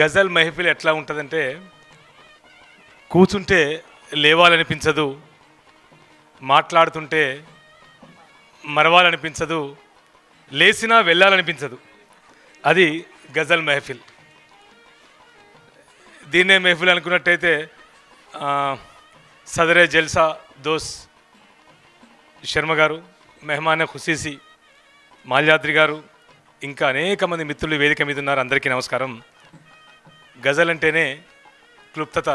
గజల్ మెహఫిల్ ఎట్లా ఉంటుందంటే కూర్చుంటే లేవాలనిపించదు మాట్లాడుతుంటే మరవాలనిపించదు లేచినా వెళ్ళాలనిపించదు. అది గజల్ మెహఫిల్. దీన్నే మెహఫిల్ అనుకున్నట్టయితే సదరే జల్సా దోస్ శర్మ గారు మెహమాన ఖుసీసి మాల్యాద్రి గారు ఇంకా అనేక మంది మిత్రులు వేదిక మీద ఉన్నారు. అందరికీ నమస్కారం. గజల్ అంటేనే క్లుప్తత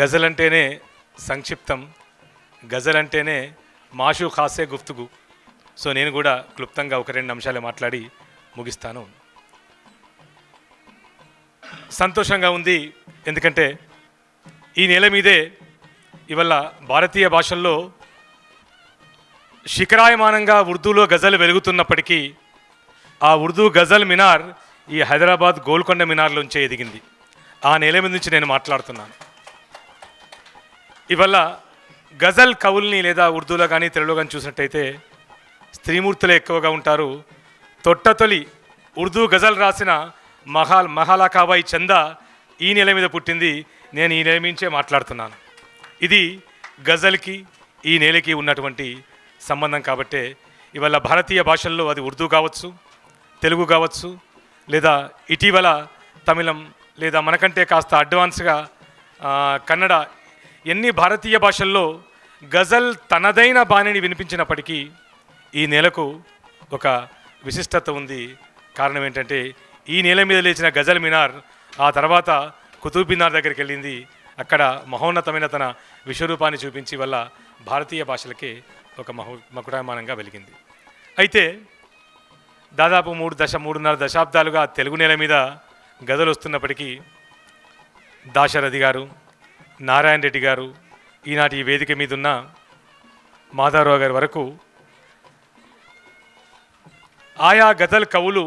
గజల్ అంటేనే సంక్షిప్తం గజల్ అంటేనే మాషు ఖాసే గుఫ్తుగు. సో నేను కూడా క్లుప్తంగా ఒక రెండు అంశాలు మాట్లాడి ముగిస్తాను. సంతోషంగా ఉంది ఎందుకంటే ఈ నెల మీదే ఇవల్ల భారతీయ భాషల్లో శిఖరాయమానంగా ఉర్దూలో గజల్ వెలుగుతున్నప్పటికీ ఆ ఉర్దూ గజల్ మినార్ ఈ హైదరాబాద్ గోల్కొండ మినార్లోంచే ఎదిగింది. ఆ నేల మీద నుంచి నేను మాట్లాడుతున్నాను. ఇవల్ల గజల్ కవుల్ని లేదా ఉర్దూలో కానీ తెలుగులో కానీ చూసినట్టయితే స్త్రీమూర్తులే ఎక్కువగా ఉంటారు. తొట్టతొలి ఉర్దూ గజల్ రాసిన మహాల్ మహాలాకాబాయి చందా ఈ నెల మీద పుట్టింది. నేను ఈ నెల నుంచే మాట్లాడుతున్నాను. ఇది గజల్కి ఈ నేలకి ఉన్నటువంటి సంబంధం కాబట్టే ఇవాళ భారతీయ భాషల్లో అది ఉర్దూ కావచ్చు తెలుగు కావచ్చు లేదా ఇటీవల తమిళం లేదా మనకంటే కాస్త అడ్వాన్స్గా కన్నడ ఎన్ని భారతీయ భాషల్లో గజల్ తనదైన బాణిని వినిపించినప్పటికీ ఈ నేలకు ఒక విశిష్టత ఉంది. కారణం ఏంటంటే ఈ నేల మీద లేచిన గజల్ మినార్ ఆ తర్వాత కుతుబ్ మినార్ దగ్గరికి వెళ్ళింది. అక్కడ మహోన్నతమైన తన విశ్వరూపాన్ని చూపించి వల్ల భారతీయ భాషలకే ఒక మహో మకుటామానంగా వెలిగింది. అయితే దాదాపు మూడు దశ మూడున్నర దశాబ్దాలుగా తెలుగు నేల మీద గదలు వస్తున్నప్పటికీ దాశరథి గారు నారాయణ రెడ్డి గారు ఈనాటి ఈ వేదిక మీద ఉన్న మాధవరావు గారి వరకు ఆయా గజల్ కవులు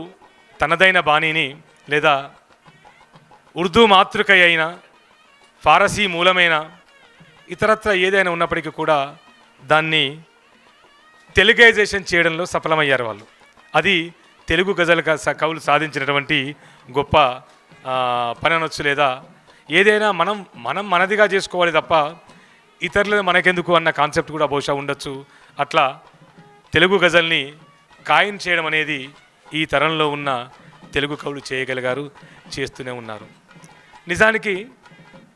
తనదైన బాణీని లేదా ఉర్దూ మాతృక అయిన ఫారసీ మూలమైన ఇతరత్ర ఏదైనా ఉన్నప్పటికీ కూడా దాన్ని తెలుగైజేషన్ చేయడంలో సఫలమయ్యారు వాళ్ళు. అది తెలుగు గజల కవులు సాధించినటువంటి గొప్ప పని అనొచ్చు లేదా ఏదైనా మనం మనం మనదిగా చేసుకోవాలి తప్ప ఇతరులు మనకెందుకు అన్న కాన్సెప్ట్ కూడా బహుశా ఉండొచ్చు. అట్లా తెలుగు గజల్ని ఖాయం చేయడం అనేది ఈ తరంలో ఉన్న తెలుగు కవులు చేయగలిగారు చేస్తూనే ఉన్నారు. నిజానికి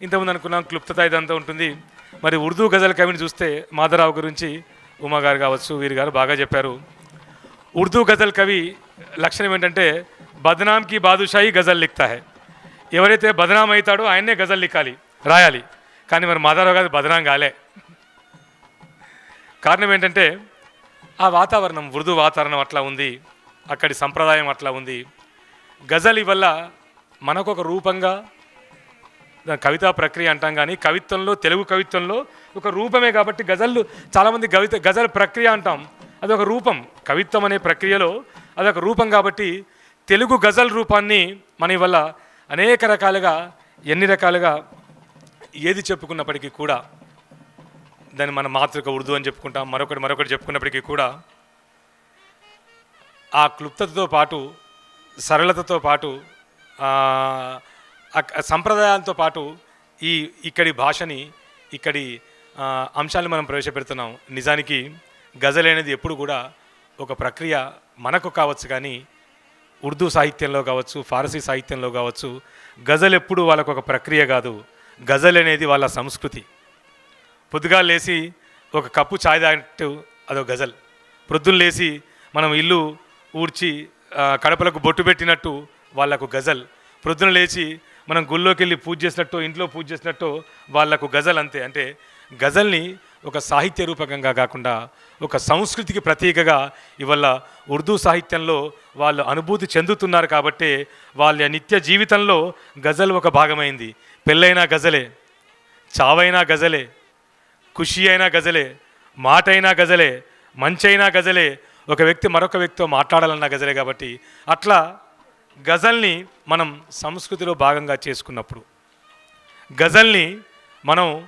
ఇంతకుముందు అనుకున్నాం క్లుప్తత ఇదంతా ఉంటుంది. మరి ఉర్దూ గజల్ కవిని చూస్తే మాధవరావు గురించి ఉమా గారు కావచ్చు వీరు గారు బాగా చెప్పారు. ఉర్దూ గజల్ కవి లక్షణం ఏంటంటే బద్నాంకి బాదుషాయి గజల్ లిఖతా హై ఎవరైతే బదనాం అవుతాడో ఆయన్నే గజల్ లిఖాలి రాయాలి కానీ మరి మాధవరావు గారు బదనాం కాలే కారణం ఏంటంటే ఆ వాతావరణం ఉర్దూ వాతావరణం అట్లా ఉంది అక్కడి సంప్రదాయం అట్లా ఉంది గజల్ వల్ల మనకు ఒక రూపంగా దాని కవితా ప్రక్రియ అంటాం కానీ కవిత్వంలో తెలుగు కవిత్వంలో ఒక రూపమే కాబట్టి గజల్లు చాలామంది కవిత గజల్ ప్రక్రియ అంటాం. అదొక రూపం. కవిత్వం అనే ప్రక్రియలో అదొక రూపం కాబట్టి తెలుగు గజల్ రూపాన్ని మన వల్ల అనేక రకాలుగా ఎన్ని రకాలుగా ఏది చెప్పుకున్నప్పటికీ కూడా దాన్ని మన మాతృక ఉర్దూ అని చెప్పుకుంటాం మరొకటి మరొకటి చెప్పుకున్నప్పటికీ కూడా ఆ క్లుప్తతతో పాటు సరళతతో పాటు సంప్రదాయాలతో పాటు ఈ ఇక్కడి భాషని ఇక్కడి ఆ, అంశాలను మనం ప్రవేశపెడుతున్నాం. నిజానికి గజల్ అనేది ఎప్పుడు కూడా ఒక ప్రక్రియ మనకు కావచ్చు కానీ ఉర్దూ సాహిత్యంలో కావచ్చు ఫారసీ సాహిత్యంలో కావచ్చు గజల్ ఎప్పుడు వాళ్ళకు ఒక ప్రక్రియ కాదు. గజల్ అనేది వాళ్ళ సంస్కృతి. పొద్దుగా లేచి ఒక కప్పు ఛాయ్ తాగినట్టు అదొక గజల్. ప్రొద్దున లేచి మనం ఇల్లు ఊడ్చి కడపలకు బొట్టు పెట్టినట్టు వాళ్ళకు గజల్. ప్రొద్దున లేచి మనం గుళ్ళోకి వెళ్ళి పూజ చేసినట్టు ఇంట్లో పూజ చేసినట్టు వాళ్ళకు గజల్ అంతే. అంటే గజల్ని ఒక సాహిత్య రూపకంగా కాకుండా ఒక సంస్కృతికి ప్రతీకగా ఇవల్ల ఉర్దూ సాహిత్యంలో వాళ్ళు అనుభూతి చెందుతున్నారు కాబట్టి వాళ్ళ నిత్య జీవితంలో గజల్ ఒక భాగమైంది. పెళ్ళైనా గజలే చావైనా గజలే ఖుషి అయినా గజలే మాట అయినా గజలే మంచైనా గజలే ఒక వ్యక్తి మరొక వ్యక్తితో మాట్లాడాలన్న గజలే కాబట్టి అట్లా గజల్ని మనం సంస్కృతిలో భాగంగా చేసుకున్నప్పుడు గజల్ని మనం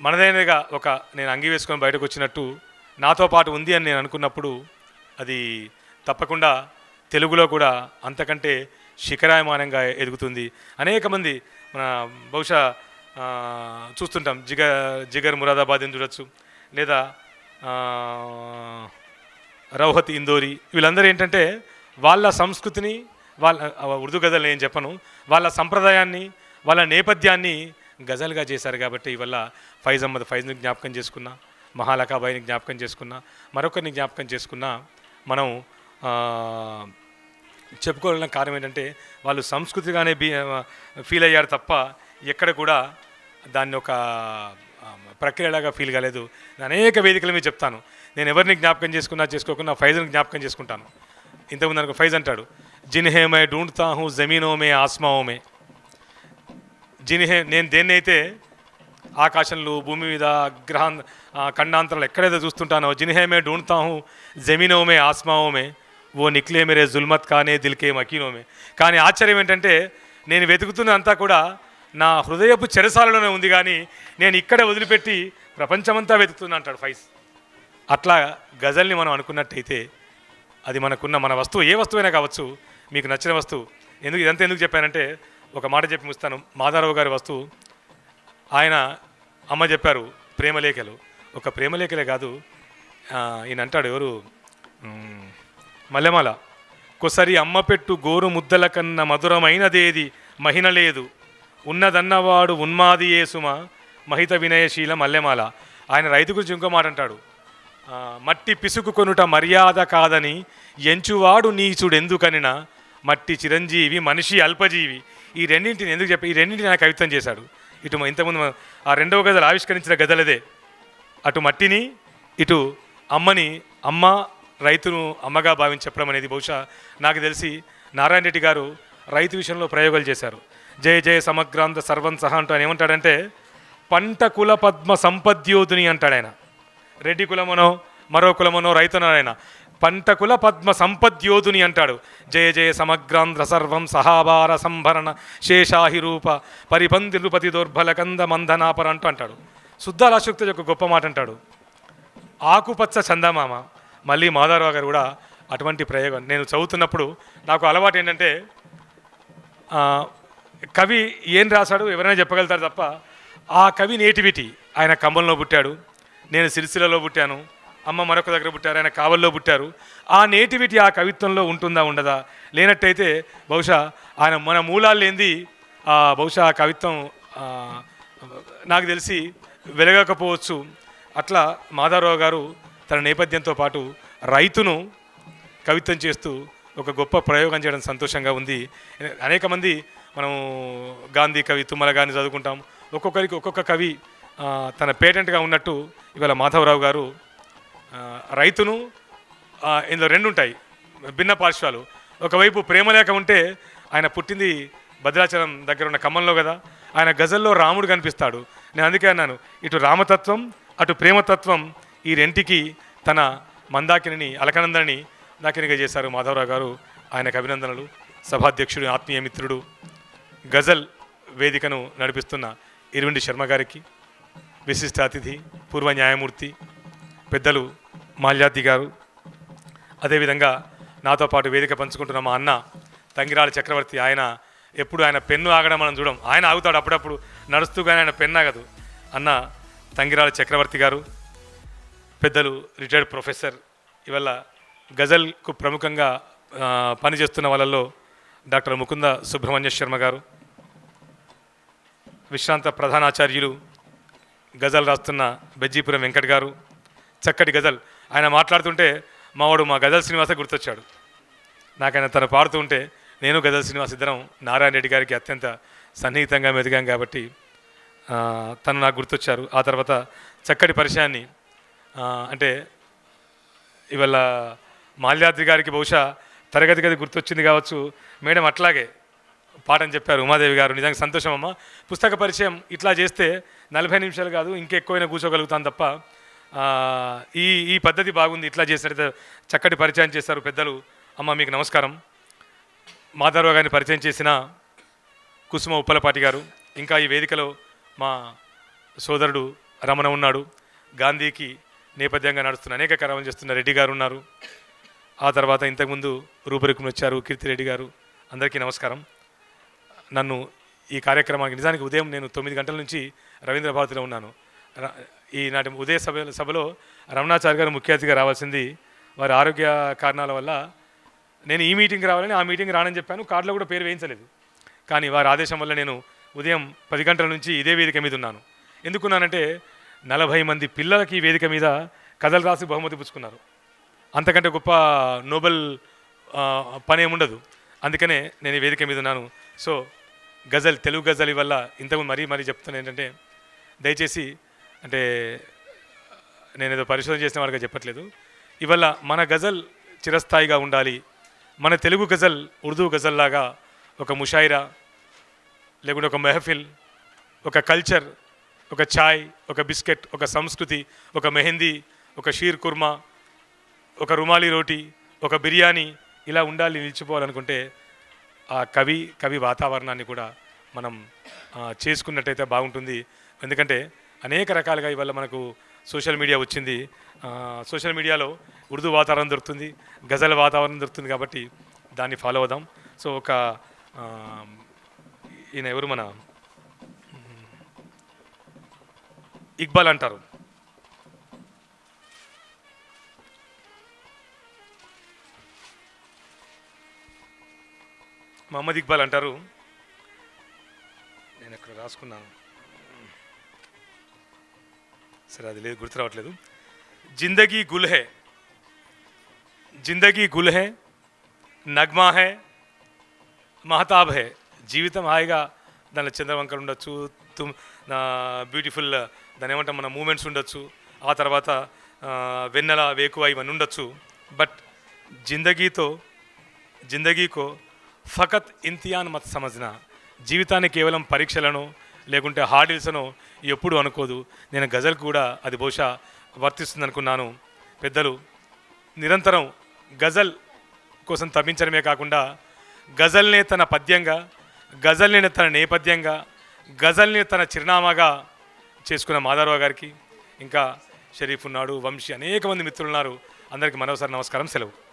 మనదైనగా ఒక నేను అంగి వేసుకొని బయటకు వచ్చినట్టు నాతో పాటు ఉంది అని నేను అనుకున్నప్పుడు అది తప్పకుండా తెలుగులో కూడా అంతకంటే శిఖరాయమానంగా ఎదుగుతుంది. అనేక మంది మన బహుశా చూస్తుంటాం. జిగర్ జిగర్ మురాదాబాద్ని చూడొచ్చు. లేదా రౌహత్ ఇందోరి. వీళ్ళందరూ ఏంటంటే వాళ్ళ సంస్కృతిని వాళ్ళ ఉర్దూ గదలు నేను చెప్పను. వాళ్ళ సంప్రదాయాన్ని వాళ్ళ నేపథ్యాన్ని గజల్గా చేశారు కాబట్టి ఇవల్ల ఫైజ్ అహ్మద్ ఫైజ్ని జ్ఞాపకం చేసుకున్నా మహాలకాబాయిని జ్ఞాపకం చేసుకున్నా మరొకరిని జ్ఞాపకం చేసుకున్నా మనం చెప్పుకోవాలన్న కారణం ఏంటంటే వాళ్ళు సంస్కృతిగానే బీ ఫీల్ అయ్యారు తప్ప ఎక్కడ కూడా దాన్ని ఒక ప్రక్రియలాగా ఫీల్ కాలేదు. అనేక వేదికల మీద చెప్తాను. నేను ఎవరిని జ్ఞాపకం చేసుకున్నా చేసుకోకుండా ఫైజ్ని జ్ఞాపకం చేసుకుంటాను. ఇంతకుముందు అనుకో ఫైజ్ అంటాడు జిన్ మే ఢూండ్తా హూ జమీనో మే. దీని నేను దేన్నైతే ఆకాశంలో భూమి మీద గ్రహ ఖండాంతరాలు ఎక్కడైతే చూస్తుంటానో జిన్హేమే ఢూండ్తాహు జమీనోమే ఆస్మావోమే ఓ నిక్లే మీరే జుల్మత్ కానే దిల్కే మకీనోమే. కానీ ఆశ్చర్యం ఏంటంటే నేను వెతుకుతున్నంతా కూడా నా హృదయపు చెరసాలలోనే ఉంది కానీ నేను ఇక్కడ వదిలిపెట్టి ప్రపంచమంతా వెతుకుతున్నా అంటాడు ఫైజ్. అట్లా గజల్ని మనం అనుకున్నట్టయితే అది మనకున్న మన వస్తువు ఏ వస్తువైనా కావచ్చు మీకు నచ్చిన వస్తువు. ఎందుకు ఇదంతా ఎందుకు చెప్పానంటే ఒక మాట చెప్పి ముస్తాను. మాధారావు గారి వస్తువు ఆయన అమ్మ చెప్పారు ప్రేమలేఖలు ఒక ప్రేమలేఖలే కాదు ఈయన అంటాడు ఎవరు? మల్లెమాల. కొసరి అమ్మ పెట్టు గోరు ముద్దల కన్న మధురమైనదేది మహిన లేదు. ఉన్నదన్నవాడు ఉన్మాది ఏసుమ? మహిత వినయశీల మల్లెమాల. ఆయన రైతు గురించి ఇంకో మాట అంటాడు. మట్టి పిసుకు కొనుట మర్యాద కాదని ఎంచువాడు నీచుడెందుకనినా? మట్టి చిరంజీవి మనిషి అల్పజీవి. ఈ రెండింటిని ఎందుకు చెప్పి ఈ రెండింటిని ఆయన కవిత్వం చేశాడు. ఇటు ఇంతకుముందు ఆ రెండవ గదలు ఆవిష్కరించిన గదలదే అటు మట్టిని ఇటు అమ్మని అమ్మ రైతును అమ్మగా భావించి చెప్పడం అనేది బహుశా నాకు తెలిసి నారాయణ రెడ్డి గారు రైతు విషయంలో ప్రయోగాలు చేశారు. జయ జయ సమగ్రాంత సర్వం సహా అంటూ ఆయన ఏమంటాడంటే పంట కుల పద్మ సంపద్యోధుని అంటాడు ఆయన. రెడ్డి కులమనో మరో కులమనో రైతునో ఆయన. పంటకుల పద్మ సంపద్యోధుని అంటాడు. జయ జయ సమగ్రాంధ్ర సర్వం సహాభార సంభరణ శేషాహి రూప పరిపంది నృపతి దౌర్బల కంద మందనాపర అంటూ అంటాడు. శుద్ధాలాశక్తి యొక్క గొప్ప మాట అంటాడు. ఆకుపచ్చ చందమామ. మళ్ళీ మాధవరావు గారు కూడా అటువంటి ప్రయోగం. నేను చదువుతున్నప్పుడు నాకు అలవాటు ఏంటంటే కవి ఏం రాశాడు ఎవరైనా చెప్పగలుగుతారు తప్ప ఆ కవి నేటివిటీ ఆయన కమ్మల్లో పుట్టాడు. నేను సిరిసిల్లలో పుట్టాను. అమ్మ మరొక దగ్గర పుట్టారు ఆయన కావల్లో పుట్టారు. ఆ నేటివిటీ ఆ కవిత్వంలో ఉంటుందా ఉండదా? లేనట్టయితే బహుశా ఆయన మన మూలాలు ఏంది బహుశా ఆ కవిత్వం నాకు తెలిసి వెలగకపోవచ్చు. అట్లా మాధవరావు గారు తన నేపథ్యంతో పాటు రైతును కవిత్వం చేస్తూ ఒక గొప్ప ప్రయోగం చేయడం సంతోషంగా ఉంది. అనేక మంది మనం గాంధీ కవి తుమ్మల గారిని చదువుకుంటాం. ఒక్కొక్కరికి ఒక్కొక్క కవి తన పేటెంట్గా ఉన్నట్టు ఇవాళ మాధవరావు గారు రైతును ఇందులో రెండు ఉంటాయి భిన్న పార్శ్వాలు. ఒకవైపు ప్రేమలేఖ ఉంటే ఆయన పుట్టింది భద్రాచలం దగ్గర ఉన్న ఖమ్మంలో కదా ఆయన గజల్లో రాముడు కనిపిస్తాడు. నేను అందుకే అన్నాను ఇటు రామతత్వం అటు ప్రేమతత్వం ఈ రెంటికి తన మందాకిని అలకనందని దాకినిగా చేశారు మాధవరావు గారు. ఆయనకు అభినందనలు. సభాధ్యక్షుడు ఆత్మీయ మిత్రుడు గజల్ వేదికను నడిపిస్తున్న ఇరువిండి శర్మ గారికి విశిష్ట అతిథి పూర్వ న్యాయమూర్తి పెద్దలు మాల్యాద్రి గారు అదేవిధంగా నాతో పాటు వేదిక పంచుకుంటున్న మా అన్న తంగిరాల చక్రవర్తి ఆయన ఎప్పుడు ఆయన పెన్ను ఆగడం మనం చూడం. ఆయన ఆగుతాడు అప్పుడప్పుడు నడుస్తూ కానీ ఆయన పెన్ను ఆగదు. అన్న తంగిరాల చక్రవర్తి గారు పెద్దలు రిటైర్డ్ ప్రొఫెసర్ ఇవల్ల గజల్కు ప్రముఖంగా పనిచేస్తున్న వాళ్ళల్లో డాక్టర్ ముకుంద సుబ్రహ్మణ్య శర్మ గారు విశ్రాంత ప్రధానాచార్యులు గజల్ రాస్తున్న బెజ్జీపురం వెంకట్ గారు చక్కటి గజల్ ఆయన మాట్లాడుతుంటే మావాడు మా గజల్ శ్రీనివాస గుర్తొచ్చాడు. నాకైనా తను పాడుతూ ఉంటే నేను గజల్ శ్రీనివాస్ ఇద్దరం నారాయణ రెడ్డి గారికి అత్యంత సన్నిహితంగా మెదిగాం కాబట్టి తను నాకు గుర్తొచ్చారు. ఆ తర్వాత చక్కటి పరిచయాన్ని అంటే ఇవాళ మాల్యాద్రి గారికి బహుశా తరగతి గది గుర్తొచ్చింది కావచ్చు. మేడం అట్లాగే పాఠం చెప్పారు ఉమాదేవి గారు. నిజంగా సంతోషం అమ్మ. పుస్తక పరిచయం ఇట్లా చేస్తే నలభై నిమిషాలు కాదు ఇంకెక్కువైనా కూర్చోగలుగుతాను తప్ప ఈ ఈ పద్ధతి బాగుంది ఇట్లా చేశారు చక్కటి పరిచయం చేశారు పెద్దలు. అమ్మ మీకు నమస్కారం. మాధవరావు గారిని పరిచయం చేసిన కుసుమ ఉప్పలపాటి గారు ఇంకా ఈ వేదికలో మా సోదరుడు రమణ ఉన్నాడు. గాంధీకి నేపథ్యంగా నడుస్తున్న అనేక కార్యక్రమాలు చేస్తున్న రెడ్డి గారు ఉన్నారు. ఆ తర్వాత ఇంతకుముందు రూపురేఖను వచ్చారు కీర్తిరెడ్డి గారు. అందరికీ నమస్కారం. నన్ను ఈ కార్యక్రమానికి నిజానికి ఉదయం నేను తొమ్మిది గంటల నుంచి రవీంద్ర భారతిలో ఉన్నాను ఈనాటి ఉదయ సభ సభలో రమణాచారి గారు ముఖ్య అతిథిగా రావాల్సింది వారి ఆరోగ్య కారణాల వల్ల. నేను ఈ మీటింగ్కి రావాలని ఆ మీటింగ్ రానని చెప్పాను. కార్డులో కూడా పేరు వేయించలేదు. కానీ వారి ఆదేశం వల్ల నేను ఉదయం పది గంటల నుంచి ఇదే వేదిక మీద ఉన్నాను. ఎందుకున్నానంటే నలభై మంది పిల్లలకి ఈ వేదిక మీద కథలు రాసి బహుమతి పుచ్చుకున్నారు. అంతకంటే గొప్ప నోబెల్ పని ఏముండదు అందుకనే నేను ఈ వేదిక మీద ఉన్నాను. సో గజల్ తెలుగు గజల్ వల్ల ఇంతకు మరీ మరీ చెప్తాను ఏంటంటే దయచేసి అంటే నేను ఏదో పరిశోధన చేసిన వారికి చెప్పట్లేదు. ఇవల్ల మన గజల్ చిరస్థాయిగా ఉండాలి. మన తెలుగు గజల్ ఉర్దూ గజల్ లాగా ఒక ముషాయిరా లేకుంటే ఒక మెహఫిల్ ఒక కల్చర్ ఒక ఛాయ్ ఒక బిస్కెట్ ఒక సంస్కృతి ఒక మెహందీ ఒక షీర్ కుర్మా ఒక రుమాలి రోటీ ఒక బిర్యానీ ఇలా ఉండాలి నిలిచిపోవాలనుకుంటే ఆ కవి కవి వాతావరణాన్ని కూడా మనం చేసుకున్నట్టయితే బాగుంటుంది. ఎందుకంటే అనేక రకాలుగా ఇవాళ మనకు సోషల్ మీడియా వచ్చింది. సోషల్ మీడియాలో ఉర్దూ వాతావరణం దొరుకుతుంది గజల్ వాతావరణం దొరుకుతుంది కాబట్టి దాన్ని ఫాలో అవుదాం. సో ఒక ఈయన ఎవరు మన? ఇక్బాల్ అంటారు. మహమ్మద్ ఇక్బాల్ అంటారు. నేను ఇక్కడ రాసుకున్నాను. సరే అది లేదు గుర్తు రావట్లేదు. జిందగీ గుల్ హే. జిందగీ గుల్ హే నగ్మా హే మహతాబ్ హే. జీవితం హాయిగా దానిలో చంద్రవంకలు ఉండొచ్చు తుమ్ బ్యూటిఫుల్ దాని ఏమంటాం మన మూమెంట్స్ ఉండొచ్చు ఆ తర్వాత వెన్నెల వేకువ ఇవన్నీ ఉండొచ్చు. బట్ జిందగీతో జిందగీకో ఫకత్ ఇంతియాన్ మత్ సమజ్న. జీవితాన్ని కేవలం పరీక్షలను లేకుంటే హార్డిల్స్ను ఎప్పుడు అనుకోదు. నేను గజల్ కూడా అది బహుశా వర్తిస్తుంది అనుకున్నాను పెద్దలు నిరంతరం గజల్ కోసం తప్పించడమే కాకుండా గజల్నే తన పద్యంగా గజల్ని తన నేపథ్యంగా గజల్ని తన చిరునామాగా చేసుకున్న మాధవరావు గారికి ఇంకా షరీఫ్ ఉన్నాడు వంశీ అనేక మంది మిత్రులు ఉన్నారు అందరికీ మరోసారి నమస్కారం సెలవు.